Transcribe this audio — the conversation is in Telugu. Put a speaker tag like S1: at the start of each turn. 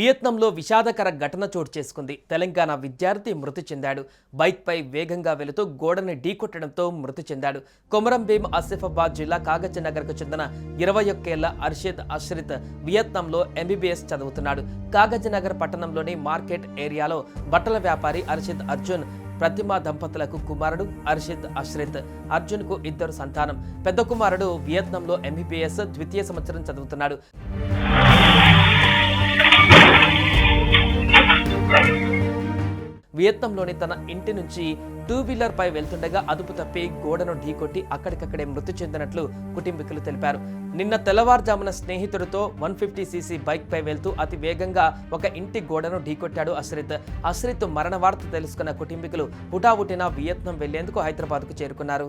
S1: వియత్నంలో విషాదకర ఘటన చోటు చేసుకుంది. తెలంగాణ విద్యార్థి మృతి చెందాడు. బైక్పై వేగంగా వెళుతూ గోడని ఢీకొట్టడంతో మృతి చెందాడు. కొమరం భీం ఆసిఫాబాద్ జిల్లా కాగజ్నగర్కు చెందిన ఇరవై ఒక్కేళ్ళ అర్షద్ అశ్రిత్ వియత్నంలో ఎంబీబీఎస్ చదువుతున్నాడు. కాగజ్నగర్ పట్టణంలోని మార్కెట్ ఏరియాలో బట్టల వ్యాపారి అర్షద్ అర్జున్ ప్రతిమా దంపతులకు కుమారుడు అర్షిద్ అశ్రిత్ అర్జున్కు ఇద్దరు సంతానం. పెద్ద కుమారుడు వియత్నంలో ఎంబీబీఎస్ ద్వితీయ సంవత్సరం చదువుతున్నాడు. వియత్నంలోని తన ఇంటి నుంచి టూ వీలర్ పై వెళ్తుండగా అదుపు తప్పి గోడను ఢీకొట్టి అక్కడికక్కడే మృతి చెందినట్లు కుటుంబీకులు తెలిపారు. నిన్న తెల్లవారుజామున స్నేహితుడితో వన్ ఫిఫ్టీ సీసీ బైక్ పై వెళ్తూ అతి వేగంగా ఒక ఇంటి గోడను ఢీకొట్టాడు అశ్రిత్. అశ్రిత్ మరణ వార్త తెలుసుకున్న కుటుంబీకులు హుటాహుటిన వియత్నం వెళ్ళేందుకు హైదరాబాద్కు చేరుకున్నారు.